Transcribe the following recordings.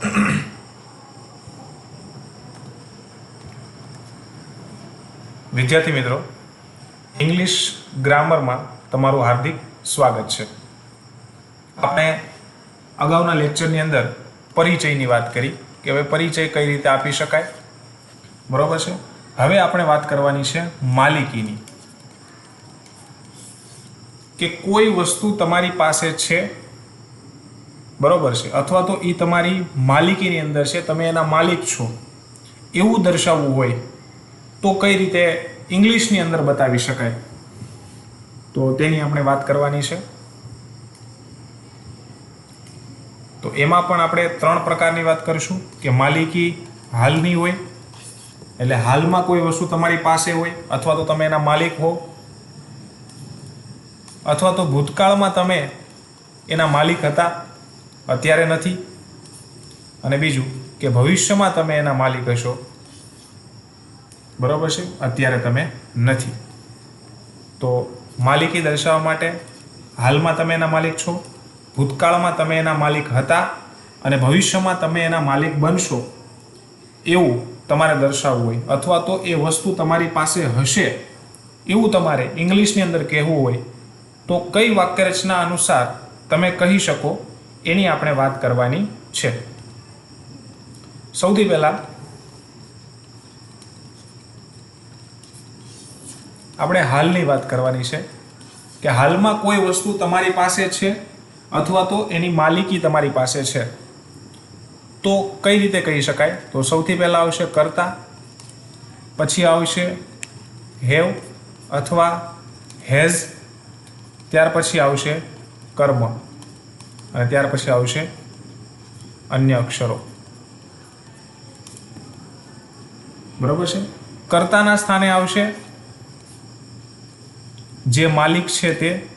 વિદ્યાર્થી મિત્રો ઇંગ્લિશ ગ્રામરમાં તમારું હાર્દિક સ્વાગત છે. આપણે અગાઉના લેક્ચરની અંદર પરિચયની વાત કરી કે હવે પરિચય કઈ રીતે આપી શકાય? બરોબર છે? હવે આપણે વાત કરવાની છે માલિકીની. કે કોઈ વસ્તુ તમારી પાસે છે બરોબર છે. અથવા તો એ તમારી માલિકીની અંદર છે, તમે એના માલિક છો. એવું દર્શાવવું હોય તો કઈ રીતે ઇંગ્લિશની અંદર બતાવી શકાય? તો તેની આપણે વાત કરવાની છે. તો એમાં પણ આપણે ત્રણ પ્રકારની વાત કરીશું, કે માલિકી હાલની હોય, એટલે હાલમાં કોઈ વસ્તુ તમારી પાસે હોય, અથવા તો તમે એના માલિક હો, અથવા તો ભૂતકાળમાં તમે એના માલિક હતા અત્યારે નથી. અને બીજું કે ભવિષ્યમાં તમે એના માલિક હશો. બરાબર છે? અત્યારે તમે નથી. તો માલિકી દર્શાવવા માટે હાલમાં તમે એના માલિક છો, ભૂતકાળમાં તમે એના માલિક હતા અને ભવિષ્યમાં તમે એના માલિક બનશો એવું તમારે દર્શાવવું હોય. અથવા તો એ વસ્તુ તમારી પાસે હશે એવું તમારે ઇંગ્લિશની અંદર કહેવું હોય તો કઈ વાક્યરચના અનુસાર તમે કહી શકો એની આપણે વાત કરવાની છે. સૌથી પહેલાં આપણે હાલની વાત કરવાની છે કે હાલમાં કોઈ વસ્તુ તમારી પાસે છે અથવા તો એની માલિકી તમારી પાસે છે. તો કઈ રીતે કહી શકાય? તો સૌથી પહેલાં આવશે કરતા, પછી આવશે હેવ અથવા હેઝ, ત્યાર પછી આવશે કર્મ. અને ત્યાર પછી આવશે અન્ય અક્ષરો. બરોબર છે? કર્તાના સ્થાને આવશે જે માલિક છે તે.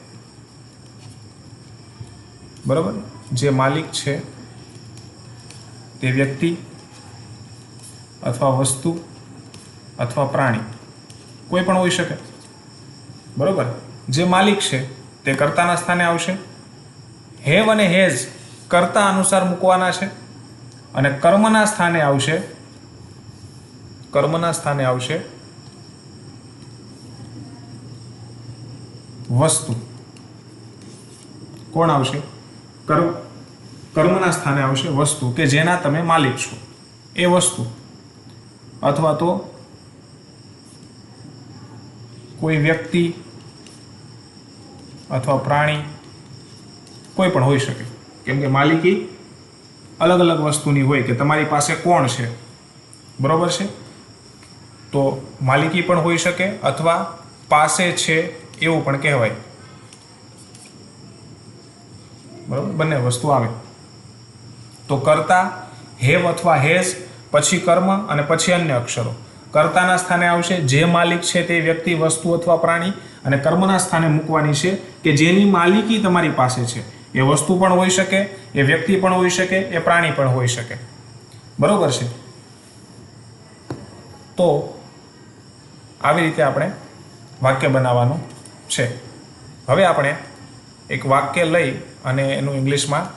બરોબર? જે માલિક છે તે વ્યક્તિ અથવા વસ્તુ અથવા પ્રાણી. કોઈ પણ હોઈ શકે. બરોબર? જે માલિક છે તે કર્તાના સ્થાને આવશે. હેવ અને હેઝ કર્તા અનુસાર મૂકવાના છે અને કર્મના સ્થાને આવશે, કર્મના સ્થાને આવશે વસ્તુ. કોણ આવશે? કર્મ કર્મના સ્થાને આવશે વસ્તુ કે જેના તમે માલિક છો. એ વસ્તુ. અથવા તો કોઈ વ્યક્તિ અથવા પ્રાણી કોઈ પણ હોઈ શકે. કેમ કે માલિકી અલગ અલગ વસ્તુની હોય કે તમારી પાસે કોણ છે? બરાબર છે? તો માલિકી પણ હોઈ શકે અથવા પાસે છે એવું પણ કહેવાય. બરાબર? બંને વસ્તુ આવે. તો કરતા, હેવ અથવા હેઝ, પછી કર્મ અને પછી અન્ય અક્ષરો. કર્તાના સ્થાને આવશે જે માલિક છે તે વ્યક્તિ, વસ્તુ અથવા પ્રાણી અને કર્મના સ્થાને મૂકવાની છે કે જેની માલિકી તમારી પાસે છે. એ વસ્તુ પણ હોઈ શકે, એ વ્યક્તિ પણ હોઈ શકે, એ પ્રાણી પણ હોઈ શકે. બરોબર છે? તો આવી રીતે આપણે વાક્ય બનાવવાનું છે. હવે આપણે એક વાક્ય લઈ અને એનું ઇંગ્લિશમાં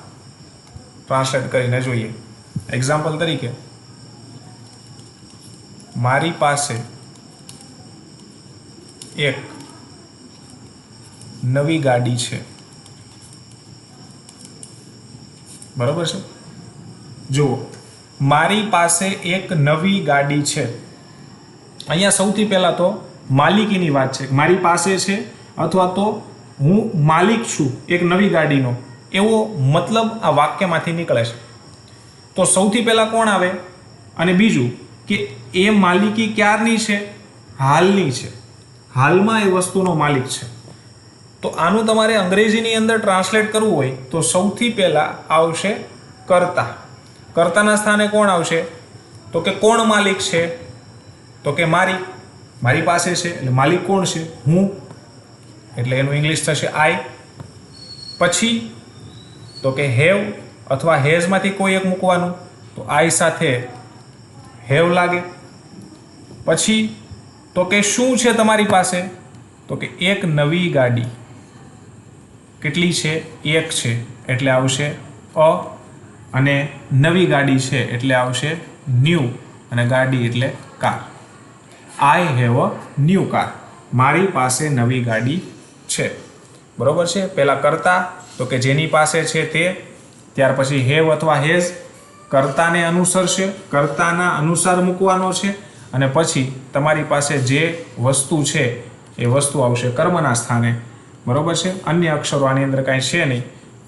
ટ્રાન્સલેટ કરીને જોઈએ. એક્ઝામ્પલ તરીકે, મારી પાસે એક નવી ગાડી છે. બરોબર છે? જુઓ, મારી પાસે એક નવી ગાડી છે. અહીંયા સૌથી પહેલાં તો માલિકીની વાત છે. મારી પાસે છે અથવા તો હું માલિક છું એક નવી ગાડીનો. એવો મતલબ આ વાક્યમાંથી નીકળે છે. તો સૌથી પહેલાં કોણ આવે? અને બીજું કે એ માલિકી ક્યારની છે? હાલની છે. હાલમાં એ વસ્તુનો માલિક છે. તો આનું તમારે અંગ્રેજીની અંદર ટ્રાન્સલેટ કરવું હોય તો સૌથી પહેલાં આવશે કર્તા. કર્તાના સ્થાને કોણ આવશે? તો કે કોણ માલિક છે? તો કે મારી. મારી પાસે છે એટલે માલિક કોણ છે? હું. એટલે એનું ઇંગ્લિશ થશે આઈ. પછી તો કે હેવ અથવા હેઝમાંથી કોઈ એક મૂકવાનું. તો આઈ સાથે હેવ લાગે. પછી તો કે શું છે તમારી પાસે? તો કે એક નવી ગાડી. કેટલી છે? એક છે, એટલે આવશે અ અને નવી ગાડી છે, એટલે આવશે ન્યૂ અને ગાડી એટલે car. I have a new car મારી પાસે નવી ગાડી છે. બરોબર છે? પહેલાં કરતા, તો કે જેની પાસે છે તે, ત્યાર પછી હેવ અથવા હેઝ કર્તાને અનુસરશે, કર્તાના અનુસાર મૂકવાનો છે, અને પછી તમારી પાસે જે વસ્તુ છે, એ વસ્તુ આવશે કર્મના સ્થાને. બરોબર છે? અન્ય અક્ષરો આની અંદર કાંઈ છે નહીં.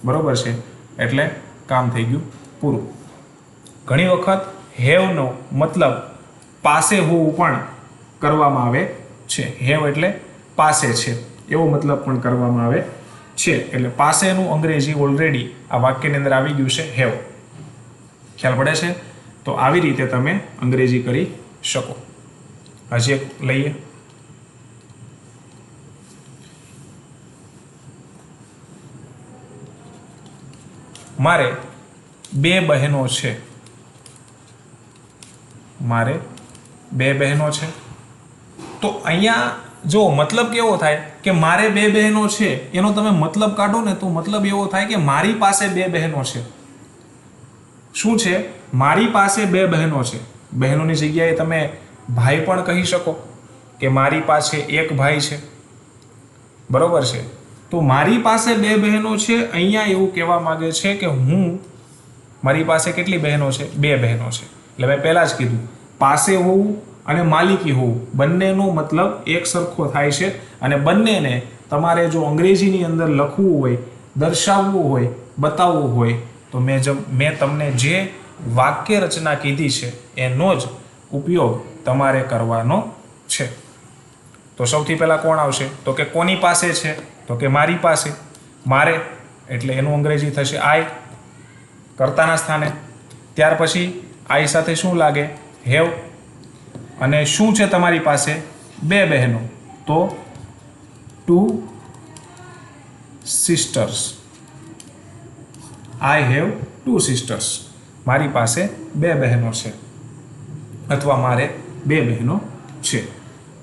બરોબર છે? એટલે કામ થઈ ગયું પૂરું. ઘણી વખત હેવનો મતલબ પાસે હોવું પણ કરવામાં આવે છે. હેવ એટલે પાસે છે. એવો મતલબ પણ કરવામાં આવે છે. એટલે પાસેનું અંગ્રેજી ઓલરેડી આ વાક્યની અંદર આવી ગયું છે હેવ. ખ્યાલ પડે છે? તો આવી રીતે તમે અંગ્રેજી કરી શકો. હજી એક લઈએ. મારે બે બહેનો છે. મારે બે બહેનો છે. તો અહીંયા જો મતલબ કેવો થાય કે મારે બે બહેનો છે, એનો તમે મતલબ કાઢો ને તો મતલબ એવો થાય કે મારી પાસે બે બહેનો છે. શું છે? મારી પાસે બે બહેનો છે. બહેનોની જગ્યાએ તમે ભાઈ પણ કહી શકો કે મારી પાસે એક ભાઈ છે. બરોબર છે? તો મારી પાસે બે બહેનો છે, અહીંયા એવું કહેવા માંગે છે કે હું મારી પાસે કેટલી બહેનો છે? બે બહેનો છે. એટલે મેં પહેલાં જ કીધું, પાસે હોવું અને માલિકી હોવું બંનેનો મતલબ એક સરખો થાય છે અને બંનેને તમારે જો અંગ્રેજીની અંદર લખવું હોય, દર્શાવવું હોય, બતાવવું હોય, તો મેં જ મેં તમને જે વાક્ય રચના કીધી છે, એનો જ ઉપયોગ તમારે કરવાનો છે. તો સૌથી પહેલાં કોણ આવશે? તો કે કોની પાસે છે? તો કે મારી પાસે, મારે, એટલે એનું અંગ્રેજી થશે આઈ કરતાના સ્થાને. ત્યાર પછી આઈ સાથે શું લાગે? હેવ. અને શું છે તમારી પાસે? બે બહેનો. તો two sisters I have two sisters મારી પાસે બે બહેનો છે. અથવા મારે બે બહેનો છે.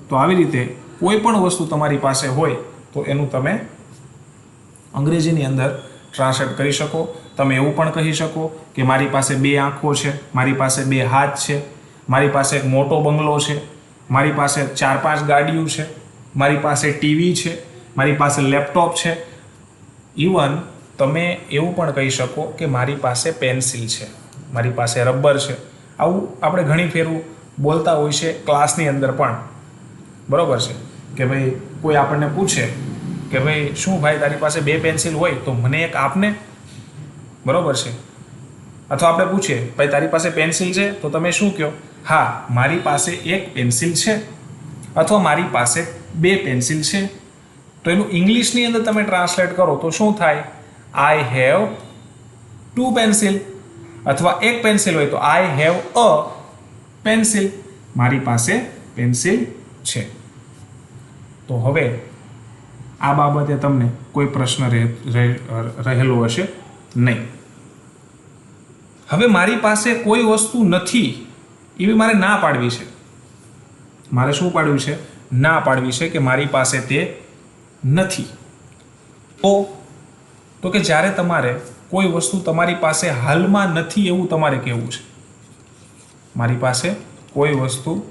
તો આવી રીતે કોઈ પણ વસ્તુ તમારી પાસે હોય તો એનું તમે અંગ્રેજીની અંદર ટ્રાન્સલેટ કરી શકો. તમે એવું પણ કહી શકો કે મારી પાસે બે આંખો છે, મારી પાસે બે હાથ છે, મારી પાસે એક મોટો બંગલો છે, મારી પાસે ચાર પાંચ ગાડીઓ છે, મારી પાસે ટીવી છે, મારી પાસે લેપટોપ છે. ઇવન તમે એવું પણ કહી શકો કે મારી પાસે પેન્સિલ છે, મારી પાસે રબર છે. આવું આપણે ઘણી ફેરવું બોલતા હોય છે ક્લાસની અંદર પણ. બરાબર છે? કે ભાઈ કોઈ આપણને પૂછે કે ભાઈ, શું ભાઈ, તારી પાસે બે પેન્સિલ હોય તો મને એક આપને? બરોબર છે. અથવા આપણે પૂછીએ, ભાઈ, તારી પાસે પેન્સિલ છે તો તમે શું કહો? હા, મારી પાસે એક પેન્સિલ છે અથવા મારી પાસે બે પેન્સિલ છે. તો એનું ઇંગ્લિશની અંદર તમે ટ્રાન્સલેટ કરો તો શું થાય? આઈ હેવ ટુ પેન્સિલ અથવા એક પેન્સિલ હોય તો આઈ હેવ અ પેન્સિલ મારી પાસે પેન્સિલ છે. તો હવે આ બાબતે તમને કોઈ પ્રશ્ન રહે- રહે- રહેલો હશે નહીં. હવે મારી પાસે કોઈ વસ્તુ નથી એવી મારે ના પાડવી છે. મારે શું પાડવું છે? ના પાડવી છે કે મારી પાસે તે નથી. તો તો કે જ્યારે તમારે કોઈ વસ્તુ તમારી પાસે હાલમાં નથી એવું તમારે કહેવું છે. મારી પાસે કોઈ વસ્તુ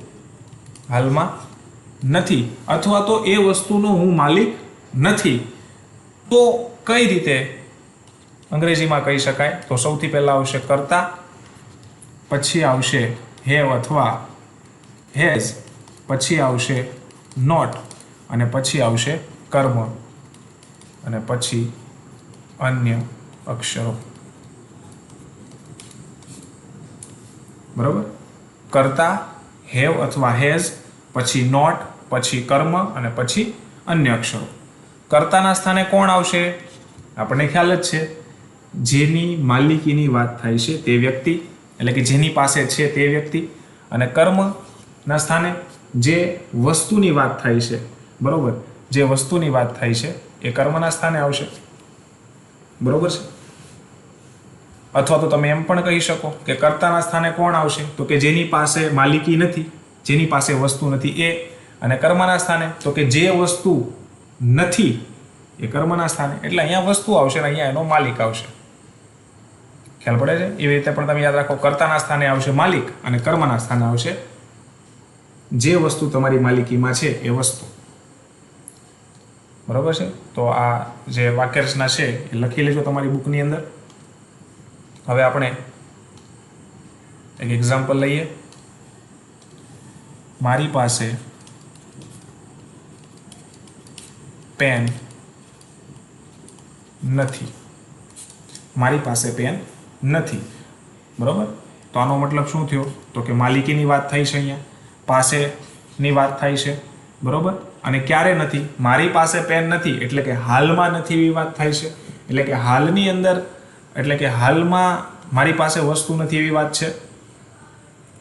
હાલમાં નથી અથવા તો એ વસ્તુનો હું માલિક નથી. તો કઈ રીતે અંગ્રેજીમાં કહી શકાય? તો સૌથી પહેલાં આવશે કરતા, પછી આવશે હેવ અથવા હેઝ, પછી આવશે નોટ, અને પછી આવશે કર્મ, અને પછી અન્ય અક્ષરો. બરાબર? કરતા, હેવ અથવા હેઝ પછી નોટ, પછી કર્મ અને પછી અન્ય અક્ષરો. કર્તાના સ્થાને કોણ આવશે? આપણને ખ્યાલ જ છે. જેની માલિકીની વાત થાય છે તે વ્યક્તિ, એટલે કે જેની પાસે છે તે વ્યક્તિ. અને કર્મના સ્થાને જે વસ્તુની વાત થાય છે, બરોબર? જે વસ્તુની વાત થાય છે એ કર્મના સ્થાને આવશે. બરોબર છે? અથવા તો તમે એમ પણ કહી શકો કે કર્તાના સ્થાને કોણ આવશે? તો કે જેની પાસે માલિકી નથી. જેની પાસે વસ્તુ નથી એ અને કર્મના સ્થાને, તો કે જે વસ્તુ નથી એ કર્મના સ્થાને. એટલે અહીંયા વસ્તુ આવશે અને અહીંયા એનો માલિક આવશે. ખ્યાલ પડે છે? એવી રીતે પણ તમે યાદ રાખો, કર્તાના સ્થાને આવશે માલિક અને કર્મના સ્થાને આવશે જે વસ્તુ તમારી માલિકીમાં છે એ વસ્તુ. બરોબર છે? તો આ જે વાક્યરચના છે એ લખી લેજો તમારી બુકની અંદર. હવે આપણે એક એક્ઝામ્પલ લઈએ. મારી પાસે પેન નથી. મારી પાસે પેન નથી. બરાબર? તો આનો મતલબ શું થયો? તો કે માલિકીની વાત થઈ છે અહીંયા. પાસેની વાત થાય છે. બરોબર? અને ક્યારે નથી? મારી પાસે પેન નથી, એટલે કે હાલમાં નથી એવી વાત થાય છે. એટલે કે હાલની અંદર, એટલે કે હાલમાં મારી પાસે વસ્તુ નથી એવી વાત છે.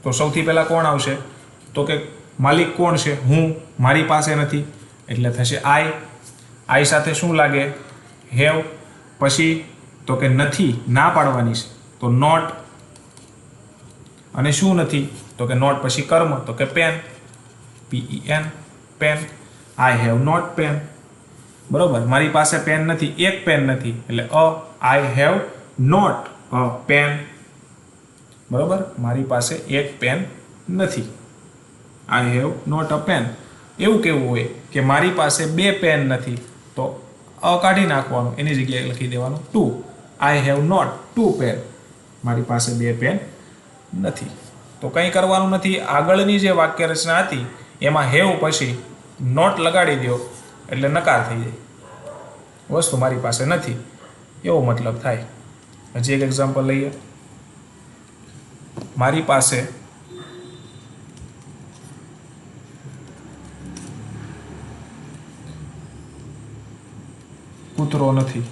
તો સૌથી પહેલાં કોણ આવશે? તો કે માલિક કોણ છે? હું, મારી પાસે નથી. એટલે થશે આઈ આઈ સાથે શું લાગે? હેવ પછી તો કે નથી, ના પાડવાની છે. તો નોટ અને શું નથી? તો કે નોટ પછી કર્મ, તો કે pen P N pen I have not pen બરોબર? મારી પાસે પેન નથી, એક પેન નથી. એટલે a I have not a pen બરોબર? મારી પાસે એક પેન નથી. I have not a pen એવું કેવું હોય કે મારી પાસે બે પેન નથી, તો અ કાઢી નાખવાનું, એની જગ્યાએ લખી દેવાનું two I have not two pen મારી પાસે બે પેન નથી. તો કંઈ કરવાનું નથી. આગળની જે વાક્ય રચના હતી, એમાં હેવ પછી નોટ લગાડી દો એટલે નકાર થઈ જાય. વસ્તુ મારી પાસે નથી. એવો મતલબ થાય. હજી એક એક્ઝામ્પલ લઈએ. મારી પાસે કૂતરો નથી.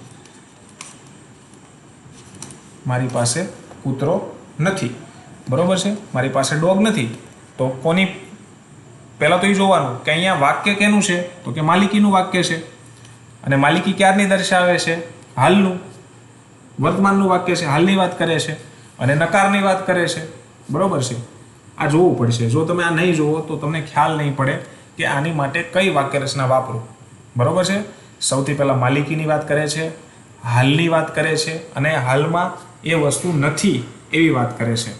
મારી પાસે કૂતરો નથી. બરોબર છે? મારી પાસે ડોગ નથી. તો કોની પહેલાં તો એ જોવાનું કે અહીંયા વાક્ય કેનું છે? તો કે માલિકીનું વાક્ય છે. અને માલિકી ક્યારની દર્શાવે છે? હાલનું. વર્તમાનનું વાક્ય છે. હાલની વાત કરે છે. અને નકારની વાત કરે છે. બરોબર છે? આ જોવું પડશે. જો તમે આ નહીં જુઓ તો તમને ખ્યાલ નહીં પડે કે આની માટે કઈ વાક્ય રચના વાપરો. બરોબર છે? સૌથી પહેલાં માલિકીની વાત કરે છે, હાલની વાત કરે છે અને હાલમાં એ વસ્તુ નથી એવી વાત કરે છે.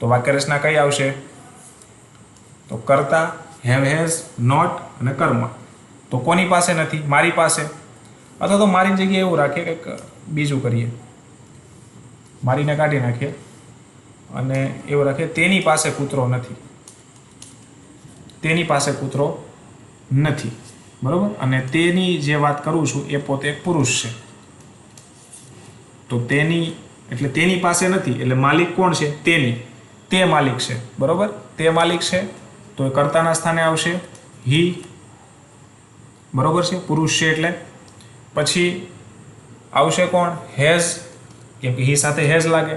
તો વાક્ય રચના કઈ આવશે? તો કરતા હેવ હેઝ નોટ અને કર્મ. તો કોની પાસે નથી? મારી પાસે. અથવા તો મારી જગ્યાએ એવું રાખીએ કંઈક બીજું કરીએ. મારીને કાઢી નાખીએ અને એવું રાખીએ, તેની પાસે કૂતરો નથી. તેની પાસે કૂતરો નથી. બરોબર? અને તેની જે વાત કરું છું, એ પોતે એક પુરુષ છે. તો તેની, એટલે તેની પાસે નથી, એટલે માલિક કોણ છે? તેની. તે માલિક છે. બરાબર? તે માલિક છે, તો એ કર્તાના સ્થાને આવશે. હી. બરાબર છે? પુરુષ છે એટલે. પછી આવશે કોણ? હેઝ. કેમ કે હી સાથે હેઝ લાગે.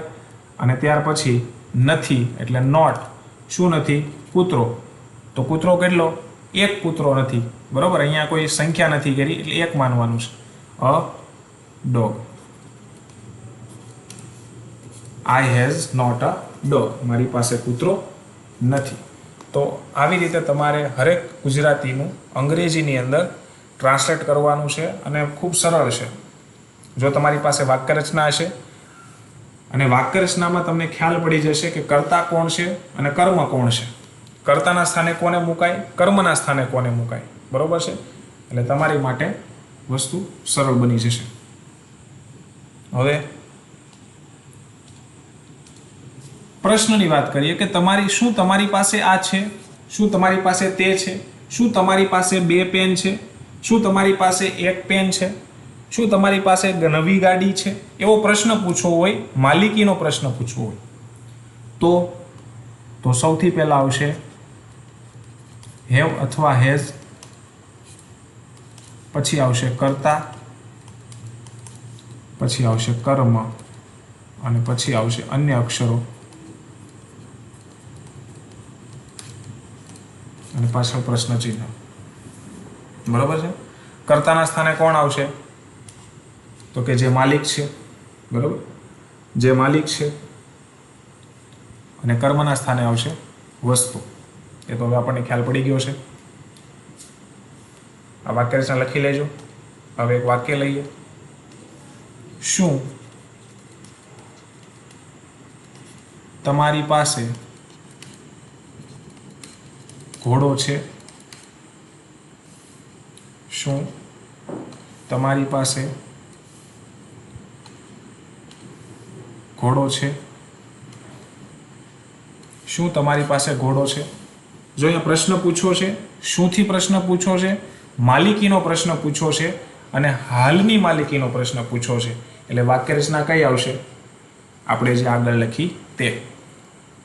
અને ત્યાર પછી નથી, એટલે નોટ. શું નથી? કૂતરો. તો કૂતરો કેટલો? એક કૂતરો નથી. બરોબર? અહીંયા કોઈ સંખ્યા નથી કરી, એટલે એક માનવાનું છે. A dog. I has not a dog. મારી પાસે કૂતરો નથી. તો આવી રીતે તમારે હરેક ગુજરાતીનું અંગ્રેજીની અંદર ટ્રાન્સલેટ કરવાનું છે અને ખૂબ સરળ છે. જો તમારી પાસે વાક્યરચના હશે, અને વાક્યરચનામાં તમને ખ્યાલ પડી જશે કે કર્તા કોણ છે અને કર્મ કોણ છે. કર્તાના સ્થાને કોને મુકાય? કર્મના સ્થાને કોને મુકાય? બરોબર છે? એટલે તમારી માટે વસ્તુ સરળ બની જશે. હવે પ્રશ્નની વાત કરીએ કે તમારી, શું તમારી પાસે આ છે? શું તમારી પાસે તે છે? શું તમારી પાસે બે પેન છે? શું તમારી પાસે એક પેન છે? શું તમારી પાસે નવી ગાડી છે? એવો પ્રશ્ન પૂછવો હોય, માલિકીનો પ્રશ્ન પૂછવો હોય, તો તો સૌથી પહેલાં આવશે, હેવ અથવા હેઝ પછી આવશે કર્તા, પછી આવશે કર્મ, અને પછી આવશે અન્ય અક્ષરો. અને પાછળ પ્રશ્ન ચિહ્ન બરાબર છે? કર્તાના સ્થાને કોણ આવશે? તો કે જે માલિક છે. બરાબર? જે માલિક છે. અને કર્મના સ્થાને આવશે વસ્તુ. એ તો હવે આપણને ખ્યાલ પડી ગયો છે. આ વાક્ય લખી લેજો. હવે એક વાક્ય લઈએ. શું તમારી પાસે ઘોડો છે? શું તમારી પાસે ઘોડો છે? શું તમારી પાસે ઘોડો છે? જો અહીંયા પ્રશ્ન પૂછ્યો છે, શુંથી પ્રશ્ન પૂછ્યો છે માલિકીનો પ્રશ્ન પૂછ્યો છે અને હાલની માલિકીનો પ્રશ્ન પૂછ્યો છે. એટલે વાક્ય રચના કઈ આવશે? આપણે જે આગળ લખી તે.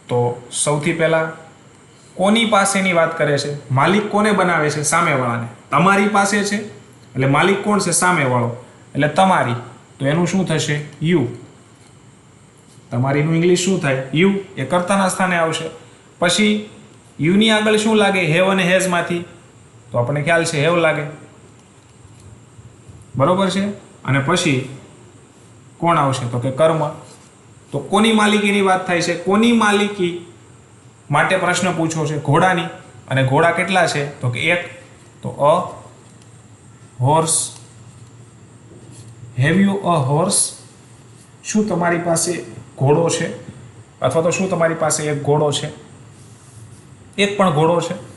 તો સૌથી પહેલાં, કોની પાસેની વાત કરે છે? માલિક કોને બનાવે છે? સામેવાળાને. તમારી પાસે છે? એટલે માલિક કોણ છે? સામેવાળો. એટલે તમારી. તો એનું શું થશે? યુ. તમારીનું ઇંગ્લિશ શું થાય? યુ. એ કર્તાના સ્થાને આવશે. પછી યુની આગળ શું લાગે? હેવ અને હેઝમાંથી. તો આપણને ખ્યાલ છે હેવ લાગે. બરોબર છે? અને પછી કોણ આવશે? તો કે કર્મ. તો કોની માલિકીની વાત થાય છે? કોની માલિકી માટે પ્રશ્ન પૂછ્યો છે? ઘોડાની. અને ઘોડા કેટલા છે? તો કે એક. તો a horse have you a horse શું તમારી પાસે ઘોડો છે? અથવા તો શું તમારી પાસે એક ઘોડો છે? એક પણ ઘોડો છે?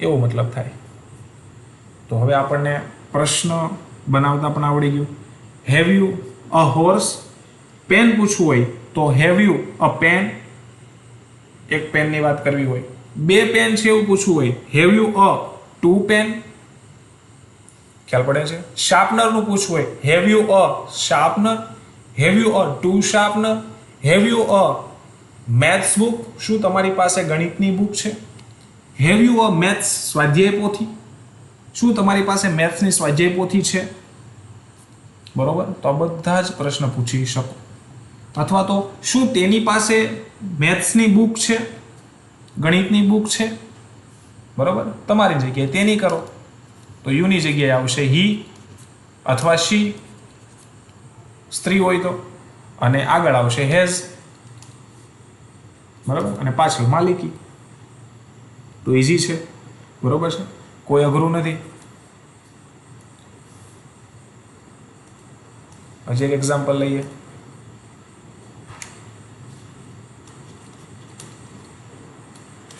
એવો મતલબ થાય. તો હવે આપણને પ્રશ્ન બનાવતા પણ આવડી ગયું. Have you a horse pen પૂછવું હોય તો હેવ યુ અ પેન એક પેનની વાત કરવી હોય. બે પેન છે એવું પૂછવું હોય. Have you a two pen ખ્યાલ પડે છે? શાર્પનરનું પૂછવું હોય. Have you a sharpener have you a two sharpener have you a maths book શું તમારી પાસે ગણિતની બુક છે? હેવ યુ અ મેથ્સ સ્વાધ્યાય પોથી શું તમારી પાસે મેથ્સની સ્વાધ્યાય પોથી છે? બરોબર? તો બધા જ પ્રશ્ન પૂછી શકો. અથવા તો શું તેની પાસે મેથ્સની બુક છે? ગણિતની બુક છે? બરોબર? તમારી જગ્યાએ તેની કરો. તો યુની જગ્યાએ આવશે હી અથવા શી સ્ત્રી હોય તો. અને આગળ આવશે હેઝ બરાબર? અને પાછળ માલિકી. તો ઇઝી છે. બરોબર છે? કોઈ અઘરું નથી. હજી એક એક્ઝામ્પલ લઈએ.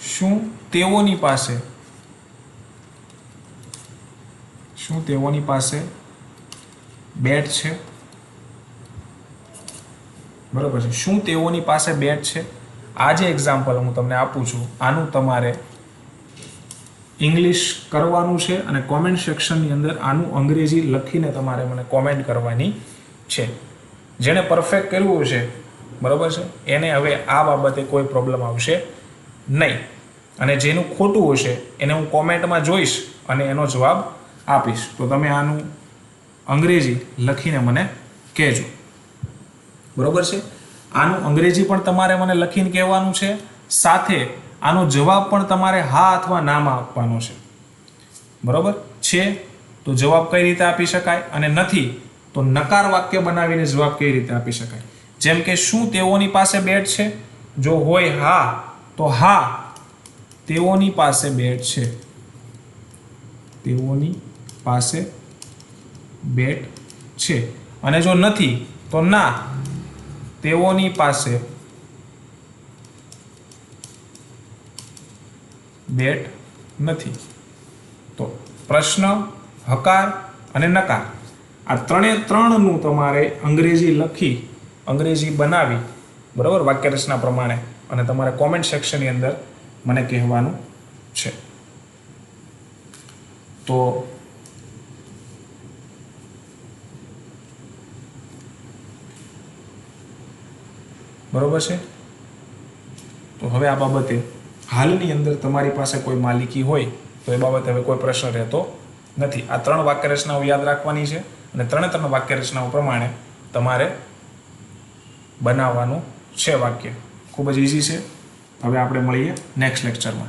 શું તેઓની પાસે શું તેઓની પાસે બેટ છે? બરોબર છે. શું તેઓની પાસે બેટ છે? આ જે એક્ઝામ્પલ હું તમને આપું છું, આનું તમારે ઇંગ્લિશ કરવાનું છે અને કોમેન્ટ સેક્શનની અંદર આનું અંગ્રેજી લખીને તમારે મને કોમેન્ટ કરવાની છે. જેણે પરફેક્ટ કર્યું છે બરાબર છે? એને હવે આ બાબતે કોઈ પ્રોબ્લેમ આવશે નહીં. અને જેનું ખોટું હશે, એને હું કોમેન્ટમાં જોઈશ અને એનો જવાબ આપીશ. તો તમે આનું અંગ્રેજી લખીને મને કહેજો. બરાબર છે? આનું અંગ્રેજી પણ તમારે મને લખીને કહેવાનું છે. સાથે આનો જવાબ પણ તમારે હા અથવા નામાં આપવાનો છે. બરોબર? છે તો જવાબ કઈ રીતે આપી શકાય અને નથી તો નકાર વાક્ય બનાવીને જવાબ કઈ રીતે આપી શકાય? જેમ કે શું તેઓની પાસે બેટ છે? જો હોય હા, તો હા, તેઓની પાસે બેટ છે. તેઓની પાસે બેટ છે. અને જો નથી, તો ના, તેઓની પાસે બેટ નથી. તો પ્રશ્ન, હકાર અને નકાર. આ ત્રણે ત્રણનું તમારે અંગ્રેજી લખી, અંગ્રેજી બનાવી, બરાબર? વાક્ય રચના પ્રમાણે. અને તમારે કોમેન્ટ સેક્શનની અંદર મને કહેવાનું છે. તો બરોબર છે? તો હવે આ બાબતે હાલની અંદર તમારી પાસે કોઈ માલિકી હોય, તો એ બાબતે હવે કોઈ પ્રશ્ન રહેતો નથી. આ ત્રણ વાક્ય રચનાઓ યાદ રાખવાની છે અને ત્રણે ત્રણ વાક્ય રચનાઓ પ્રમાણે તમારે બનાવવાનું છે વાક્ય. ખૂબ જ ઇઝી છે. હવે આપણે મળીએ નેક્સ્ટ લેક્ચરમાં